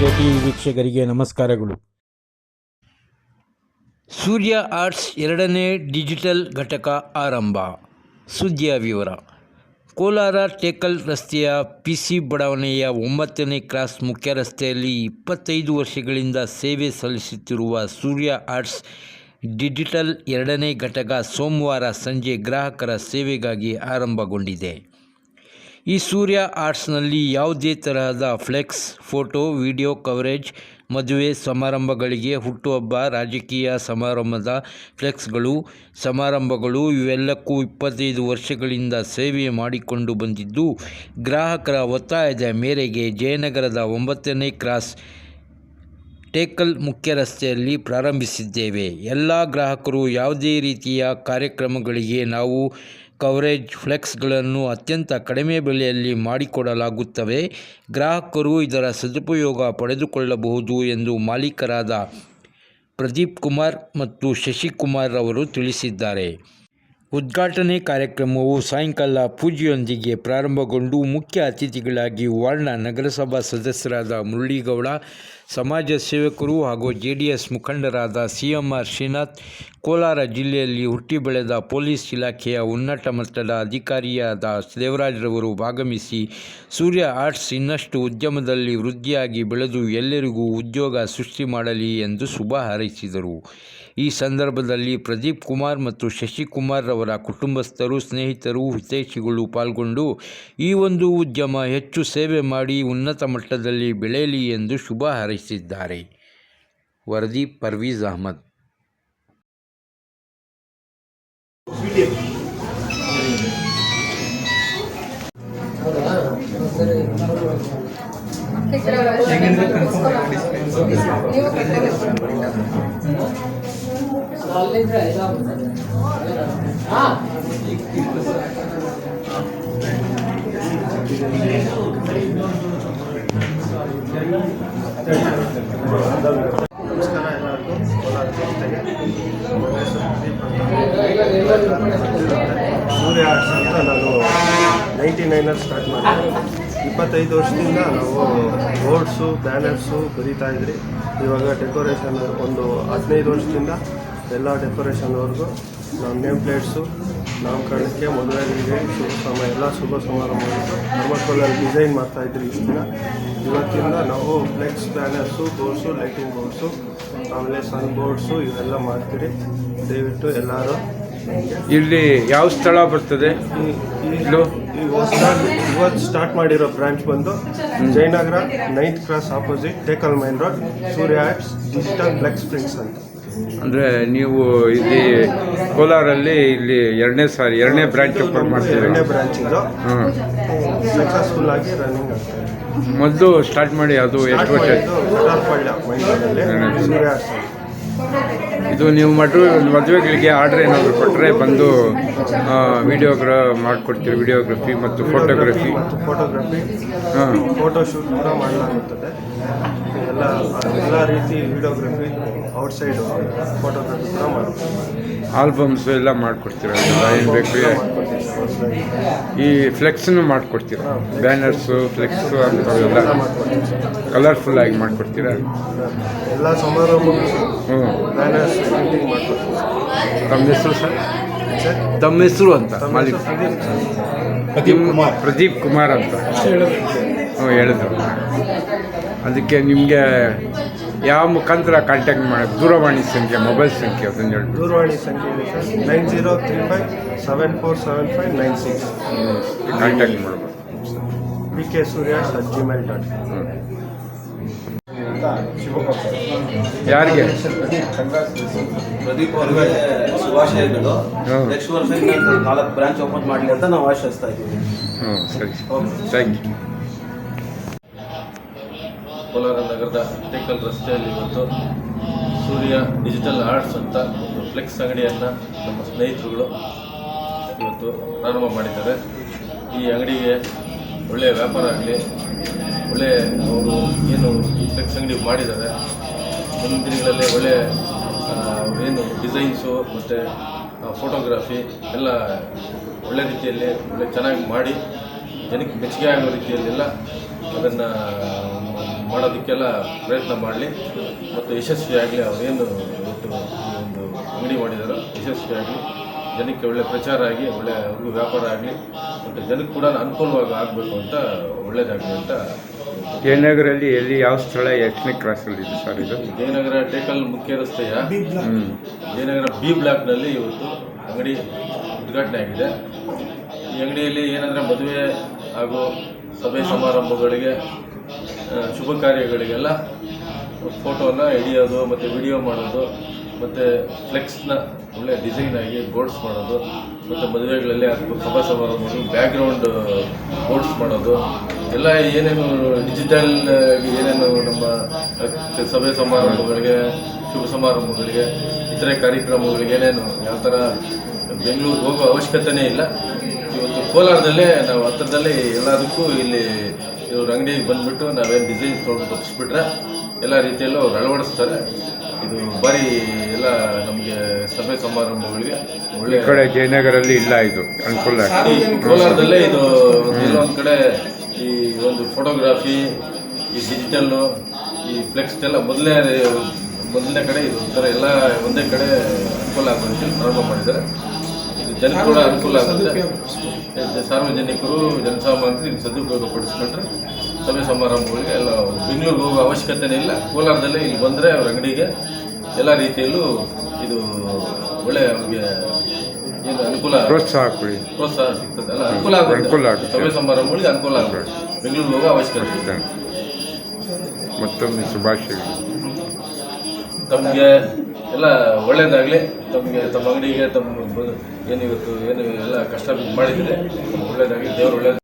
T ವೀಕ್ಷಕರಿಗೆ ನಮಸ್ಕಾರಗಳು. ಸೂರ್ಯ arts ಎರಡನೇ ಡಿಜಿಟಲ್ ಘಟಕ ಆರಂಭ. ಸುದ್ದಿಯ ವಿವರ. ಕೋಲಾರ ಟೇಕಲ್ ರಸ್ತೆಯ ಪಿ ಸಿ ಬಡಾವಣೆಯ ಒಂಬತ್ತನೇ ಕ್ರಾಸ್ ಮುಖ್ಯ ರಸ್ತೆಯಲ್ಲಿ ಇಪ್ಪತ್ತೈದು ವರ್ಷಗಳಿಂದ ಸೇವೆ ಸಲ್ಲಿಸುತ್ತಿರುವ ಸೂರ್ಯ ಆರ್ಟ್ಸ್ ಡಿಜಿಟಲ್ ಎರಡನೇ ಘಟಕ ಸೋಮವಾರ ಸಂಜೆ ಗ್ರಾಹಕರ ಸೇವೆಗಾಗಿ ಆರಂಭಗೊಂಡಿದೆ. ಈ ಸೂರ್ಯ ಆರ್ಟ್ಸ್ನಲ್ಲಿ ಯಾವುದೇ ತರಹದ ಫ್ಲೆಕ್ಸ್, ಫೋಟೋ, ವಿಡಿಯೋ ಕವರೇಜ್, ಮದುವೆ ಸಮಾರಂಭಗಳಿಗೆ ಹುಟ್ಟುಹಬ್ಬ, ರಾಜಕೀಯ ಸಮಾರಂಭದ ಫ್ಲೆಕ್ಸ್ಗಳು, ಸಮಾರಂಭಗಳು ಇವೆಲ್ಲಕ್ಕೂ ಇಪ್ಪತ್ತೈದು ವರ್ಷಗಳಿಂದ ಸೇವೆ ಮಾಡಿಕೊಂಡು ಬಂದಿದ್ದು, ಗ್ರಾಹಕರ ಒತ್ತಾಯದ ಮೇರೆಗೆ ಜಯನಗರದ ಒಂಬತ್ತನೇ ಕ್ರಾಸ್ ಟೇಕಲ್ ಮುಖ್ಯ ರಸ್ತೆಯಲ್ಲಿ ಪ್ರಾರಂಭಿಸಿದ್ದೇವೆ. ಎಲ್ಲ ಗ್ರಾಹಕರು ಯಾವುದೇ ರೀತಿಯ ಕಾರ್ಯಕ್ರಮಗಳಿಗೆ ನಾವು ಕವರೇಜ್ ಫ್ಲೆಕ್ಸ್ಗಳನ್ನು ಅತ್ಯಂತ ಕಡಿಮೆ ಬೆಲೆಯಲ್ಲಿ ಮಾಡಿಕೊಡಲಾಗುತ್ತವೆ. ಗ್ರಾಹಕರು ಇದರ ಸದುಪಯೋಗ ಪಡೆದುಕೊಳ್ಳಬಹುದು ಎಂದು ಮಾಲೀಕರಾದ ಪ್ರದೀಪ್ ಕುಮಾರ್ ಮತ್ತು ಶಶಿಕುಮಾರ್ ಅವರು ತಿಳಿಸಿದ್ದಾರೆ. ಉದ್ಘಾಟನೆ ಕಾರ್ಯಕ್ರಮವು ಸಾಯಂಕಾಲ ಪೂಜೆಯೊಂದಿಗೆ ಪ್ರಾರಂಭಗೊಂಡು ಮುಖ್ಯ ಅತಿಥಿಗಳಾಗಿ ವಾರ್ಣ ನಗರಸಭಾ ಸದಸ್ಯರಾದ ಮುರಳೀಗೌಡ, ಸಮಾಜ ಸೇವಕರು ಹಾಗೂ ಜೆ ಡಿ ಎಸ್ ಮುಖಂಡರಾದ C M R Srinath, Kolar ಜಿಲ್ಲೆಯಲ್ಲಿ ಹುಟ್ಟಿ ಬೆಳೆದ ಪೊಲೀಸ್ ಇಲಾಖೆಯ ಉನ್ನತ ಮಟ್ಟದ ಅಧಿಕಾರಿಯಾದ ದೇವರಾಜ್ರವರು ಭಾಗವಹಿಸಿ ಸೂರ್ಯ ಆರ್ಟ್ಸ್ ಇನ್ನಷ್ಟು ಉದ್ಯಮದಲ್ಲಿ ವೃದ್ಧಿಯಾಗಿ ಬೆಳೆದು ಎಲ್ಲರಿಗೂ ಉದ್ಯೋಗ ಸೃಷ್ಟಿ ಮಾಡಲಿ ಎಂದು ಶುಭ ಹಾರೈಸಿದರು. ಈ ಸಂದರ್ಭದಲ್ಲಿ ಪ್ರದೀಪ್ ಕುಮಾರ್ ಮತ್ತು ಶಶಿಕುಮಾರ್ ಅವರ ಕುಟುಂಬಸ್ಥರು, ಸ್ನೇಹಿತರು, ಹಿತೈಷಿಗಳು ಪಾಲ್ಗೊಂಡು, ಈ ಒಂದು ಉದ್ಯಮ ಹೆಚ್ಚು ಸೇವೆ ಮಾಡಿ ಉನ್ನತ ಮಟ್ಟದಲ್ಲಿ ಬೆಳೆಯಲಿ ಎಂದು ಶುಭ ಹಾರೈಸಿದ್ದಾರೆ. ವರದಿ ಪರ್ವೀಜ್ ಅಹಮದ್. ನಮಸ್ಕಾರ ಸೂರ್ಯ ಆರ್ಟ್ಸ್ ಅಂತ ನಾನು ನೈಂಟಿ ನೈನಲ್ಲಿ ಸ್ಟಾರ್ಟ್ ಮಾಡಿದೆ ಇಪ್ಪತ್ತೈದು ವರ್ಷದಿಂದ ನಾವು ಬೋರ್ಡ್ಸು, ಬ್ಯಾನರ್ಸು ಬರೀತಾ ಇದ್ರಿ. ಇವಾಗ ಡೆಕೋರೇಷನ್ ಒಂದು ಹದಿನೈದು ವರ್ಷದಿಂದ ಎಲ್ಲ ಡೆಕೋರೇಷನ್ವರೆಗೂ ನಮ್ಮ ನೇಮ್ ಪ್ಲೇಟ್ಸು ನಾಮಕರಣಕ್ಕೆ ಮದುವೆಗಳಿಗೆ ಶುಭ ಸಮ ಎಲ್ಲ ಶುಭ ಸಮಾರಂಭಗಳು. ಥರ್ಮಕೋಲಲ್ಲಿ ಡಿಸೈನ್ ಮಾಡ್ತಾ ಇದ್ರಿ ಇವತ್ತಿನ ದಿನ. ಇವತ್ತಿಂದ ನಾವು flex banners boards lighting boards ಆಮೇಲೆ ಸನ್ ಬೋರ್ಡ್ಸು ಇವೆಲ್ಲ ಮಾಡ್ತೀರಿ. ದಯವಿಟ್ಟು ಎಲ್ಲರೂ ಇಲ್ಲಿ ಯಾವ ಸ್ಥಳ ಬರ್ತದೆ? ಇವತ್ತು ಸ್ಟಾರ್ಟ್ ಮಾಡಿರೋ ಬ್ರಾಂಚ್ ಬಂದು Jayanagar ninth cross opposite Tekal main road Surya apps digital black springs ಅಂತ. ಅಂದರೆ ನೀವು ಇಲ್ಲಿ ಕೋಲಾರಲ್ಲಿ ಇಲ್ಲಿ ಎರಡನೇ ಸಾರಿ ಎರಡನೇ ಬ್ರ್ಯಾಂಚ್ ಓಪನ್ ಮಾಡ್ತೀವಿ ಎರಡನೇ ಬ್ರಾಂಚ್ ಇದು. ಹ್ಞೂ ಸಕ್ಸಸ್ಫುಲ್ ಆಗಿ ರನ್ನಿಂಗ್ ಆಗ್ತಾ ಇದೆ ಮೊದಲು ಸ್ಟಾರ್ಟ್ ಮಾಡಿ ಅದು ಎಷ್ಟು ವರ್ಷ? ಆಯ್ತು? ಕಟಾರ್ಪಳ್ಳ ಮೈಸೂರಲ್ಲಿ. ಇದು ನೀವು ಮದುವೆ ಮದುವೆಗಳಿಗೆ ಆರ್ಡ್ರ್ ಏನಾದರೂ ಕೊಟ್ಟರೆ ಬಂದು ವಿಡಿಯೋಗ್ರ ಮಾಡಿಕೊಡ್ತೀವಿ ವಿಡಿಯೋಗ್ರಫಿ ಮತ್ತು ಫೋಟೋಗ್ರಫಿ ಫೋಟೋಗ್ರಫಿ ಹಾಂ. ಫೋಟೋ ಶೂಟ್ ಕೂಡ ಮಾಡಲಾಗುತ್ತದೆ. ಎಲ್ಲ ಎಲ್ಲ ರೀತಿ ವಿಡಿಯೋಗ್ರಫಿ ಔಟ್ಸೈಡ್ ಫೋಟೋಗ್ರಫಿ ಕೂಡ ಮಾಡ್ತೀವಿ ಆಲ್ಬಮ್ಸ್ ಎಲ್ಲ ಮಾಡಿಕೊಡ್ತೀರ ಏನು ಬೇಕು. ಈ ಫ್ಲೆಕ್ಸನ್ನು ಮಾಡಿಕೊಡ್ತೀರ ಬ್ಯಾನರ್ಸು ಫ್ಲೆಕ್ಸು ಅಂಥವೆಲ್ಲ ಕಲರ್ಫುಲ್ಲಾಗಿ ಮಾಡಿಕೊಡ್ತೀರಾ? ಎಲ್ಲ ಸಮಾರಂಭ ಹ್ಞೂ. ತಮ್ಮ ಹೆಸರು ಸರ್? ತಮ್ಮ ಹೆಸರು ಅಂತ ಮಾಲೀಕ್. ಪ್ರದೀಪ್ ಕುಮಾರ್. ಅಂತ. ಹ್ಞೂ ಹೇಳಿದ್ರು. ಅದಕ್ಕೆ ನಿಮಗೆ ಯಾವ ಮುಖಾಂತರ ಕಾಂಟ್ಯಾಕ್ಟ್ ಮಾಡೋದು ದೂರವಾಣಿ ಸಂಖ್ಯೆ ಮೊಬೈಲ್ ಸಂಖ್ಯೆ ಅದನ್ನು ಹೇಳಿ ದೂರವಾಣಿ ಸಂಖ್ಯೆ ಇದೆ sir. Nine zero three five seven four seven five nine six. Contact ಮಾಡ್ಬೋದು. V K Surya at Gmail dot ಯಾರಿಗೆ? ಪ್ರದೀಪ್ ಅವ್ರಿಗೆ ಶುಭಾಶಯಗಳು. ನೆಕ್ಸ್ಟ್ ವರ್ಷ ನಾಲ್ಕು ಬ್ರಾಂಚ್ ಓಪನ್ ಮಾಡಲಿ ಅಂತ ನಾವು ಆಶಿಸ್ತಾ ಇದ್ದೀವಿ. ಹ್ಞೂ ಸರಿ. ಥ್ಯಾಂಕ್ ಯು ಕೋಲಾರ ನಗರದ ಟೆಕಲ್ ರಸ್ತೆಯಲ್ಲಿ ಇವತ್ತು ಸೂರ್ಯ ಡಿಜಿಟಲ್ ಆರ್ಟ್ಸ್ ಅಂತ ಒಂದು ಫ್ಲೆಕ್ಸ್ ಅಂಗಡಿಯನ್ನು ನಮ್ಮ ಸ್ನೇಹಿತರುಗಳು ಇವತ್ತು ಪ್ರಾರಂಭ ಮಾಡಿದ್ದಾರೆ. ಈ ಅಂಗಡಿಗೆ ಒಳ್ಳೆಯ ವ್ಯಾಪಾರ ಆಗಲಿ ಒಳ್ಳೆಯ ಅವರು ಏನು ಫ್ಲೆಕ್ಸ್ ಅಂಗಡಿ ಮಾಡಿದ್ದಾರೆ. ಮುಂದಿನ ದಿನಗಳಲ್ಲಿ ಒಳ್ಳೆಯ ಏನು ಡಿಸೈನ್ಸು ಮತ್ತು ಫೋಟೋಗ್ರಫಿ ಎಲ್ಲ ಒಳ್ಳೆ ರೀತಿಯಲ್ಲಿ, ಒಳ್ಳೆ ಚೆನ್ನಾಗಿ ಮಾಡಿ, ಜನಕ್ಕೆ ಮೆಚ್ಚುಗೆ ಆಗೋ ರೀತಿಯಲ್ಲೆಲ್ಲ ಅದನ್ನು ಮಾಡೋದಕ್ಕೆಲ್ಲ ಪ್ರಯತ್ನ ಮಾಡಲಿ. ಮತ್ತು ಯಶಸ್ವಿಯಾಗಲಿ ಅವರೇನು ಇವತ್ತು ಒಂದು ಅಂಗಡಿ ಮಾಡಿದಾರೋ ಯಶಸ್ವಿಯಾಗಲಿ. ಜನಕ್ಕೆ ಒಳ್ಳೆ ಪ್ರಚಾರ ಆಗಿ ಒಳ್ಳೆ ಅವ್ರಿಗೂ ವ್ಯಾಪಾರ ಆಗಲಿ. ಮತ್ತು ಜನಕ್ಕೆ ಕೂಡ ಅನುಕೂಲವಾಗಿ ಆಗಬೇಕು ಅಂತ ಒಳ್ಳೆಯದಾಗಲಿ ಅಂತ ಜಯನಗರಲ್ಲಿ ಎಲ್ಲಿ ಯಾವ ಸ್ಥಳ ಎಷ್ಟನೇ ಕ್ರಾಸಲ್ಲಿ ಇದೆ ಸರ್ ಇದು? ಜಯನಗರ ಟೇಕಲ್ ಮುಖ್ಯ ರಸ್ತೆಯ ಜಯನಗರ ಬಿ ಬ್ಲಾಕ್ನಲ್ಲಿ ಇವತ್ತು ಅಂಗಡಿ ಉದ್ಘಾಟನೆ ಆಗಿದೆ. ಈ ಅಂಗಡಿಯಲ್ಲಿ ಏನಂದರೆ ಮದುವೆ ಹಾಗೂ ಸಭೆ ಸಮಾರಂಭಗಳಿಗೆ ಶುಭ ಕಾರ್ಯಗಳಿಗೆಲ್ಲ ಫೋಟೋನ ಹಿಡಿಯೋದು ಮತ್ತು ವಿಡಿಯೋ ಮಾಡೋದು, ಮತ್ತು ಫ್ಲೆಕ್ಸ್ನ ಒಳ್ಳೆ ಡಿಸೈನ್ ಆಗಿ ಬೋರ್ಡ್ಸ್ ಮಾಡೋದು, ಮತ್ತು ಮದುವೆಗಳಲ್ಲಿ ಅದು ಸಭಾ ಸಮಾರಂಭಗಳು ಬ್ಯಾಕ್ಗ್ರೌಂಡ್ ಬೋರ್ಡ್ಸ್ ಮಾಡೋದು, ಎಲ್ಲ ಏನೇನು ಡಿಜಿಟಲ್ ಏನೇನು ನಮ್ಮ ಸಭೆ ಸಮಾರಂಭಗಳಿಗೆ, ಶುಭ ಸಮಾರಂಭಗಳಿಗೆ, ಇತರೆ ಕಾರ್ಯಕ್ರಮಗಳಿಗೆ ಏನೇನು, ಯಾವ ಥರ ಬೆಂಗಳೂರಿಗೆ ಹೋಗೋ ಅವಶ್ಯಕತೆನೇ ಇಲ್ಲ. ಇವತ್ತು ಕೋಲಾರದಲ್ಲೇ ನಾವು ಹತ್ತಿರದಲ್ಲಿ ಎಲ್ಲದಕ್ಕೂ ಇಲ್ಲಿ ಇವ್ರ ಅಂಗಡಿಗೆ ಬಂದುಬಿಟ್ಟು ನಾವೇನು ಡಿಸೈನ್ಸ್ ತೊಗೊಂಡು ತಪ್ಪಿಸ್ಬಿಟ್ರೆ ಎಲ್ಲ ರೀತಿಯಲ್ಲೂ ಅವ್ರು ಅಳವಡಿಸ್ತಾರೆ. ಇದು ಭಾರಿ ಎಲ್ಲ ನಮಗೆ ಸಭೆ ಸಮಾರಂಭಗಳಿಗೆ ಈ ಒಳ್ಳೆ ಕಡೆ ಜಯನಗರಲ್ಲಿ ಇಲ್ಲ ಇದು ಅನುಕೂಲ ಈ ಕೋಲಾರದಲ್ಲೇ ಇದು ಇಲ್ಲೊಂದು ಕಡೆ ಈ ಒಂದು ಫೋಟೋಗ್ರಾಫಿ ಈ ಡಿಜಿಟಲ್ಲು ಈ ಫ್ಲೆಕ್ಸ್ ಎಲ್ಲ ಮೊದಲನೇ ಮೊದಲನೇ ಕಡೆ ಇದು ಒಂಥರ ಎಲ್ಲ ಒಂದೇ ಕಡೆ ಅನುಕೂಲ ಆಗುವಂತೆ ಪ್ರಾರಂಭ ಮಾಡಿದ್ದಾರೆ. ಕೂಡ ಅನುಕೂಲ ಆಗುತ್ತೆ. ಸಾರ್ವಜನಿಕರು ಜನಸಾಮಾನ್ಯರು ಇದು ಸದುಪಯೋಗ ಪಡಿಸ್ಕೊಂಡ್ರೆ ಸಭೆ ಸಮಾರಂಭಗಳಿಗೆ ಎಲ್ಲ ಬೆಂಗಳೂರಿಗೆ ಹೋಗೋ ಅವಶ್ಯಕತೆನೇ ಇಲ್ಲ. ಕೋಲಾರದಲ್ಲೇ ಇಲ್ಲಿ ಬಂದರೆ ಅವ್ರ ಅಂಗಡಿಗೆ ಎಲ್ಲ ರೀತಿಯಲ್ಲೂ ಇದು ಒಳ್ಳೆ ಅವ್ರಿಗೆ ಏನು ಅನುಕೂಲ ಪ್ರೋತ್ಸಾಹ ಪ್ರೋತ್ಸಾಹ ಸಿಗ್ತದೆ. ಅಲ್ಲ ಅನುಕೂಲ ಆಗುತ್ತೆ. ಸಭೆ ಸಮಾರಂಭಗಳಿಗೆ ಅನುಕೂಲ ಆಗುತ್ತೆ. ಬೆಂಗಳೂರು ಹೋಗೋ ಅವಶ್ಯಕತೆ ಇಲ್ಲ. ಮತ್ತೊಮ್ಮೆ ಶುಭಾಶಯಗಳು. ತಮಗೆ ಎಲ್ಲ ಒಳ್ಳೇದಾಗಲಿ. ತಮಗೆ, ತಮ್ಮ ಅಂಗಡಿಗೆ ತಮ್ಮ ಏನು ಇವತ್ತು ಏನು ಎಲ್ಲ ಕಷ್ಟ ಮಾಡಿದರೆ ಒಳ್ಳೇದಾಗಲಿ, ದೇವರು ಒಳ್ಳೇದು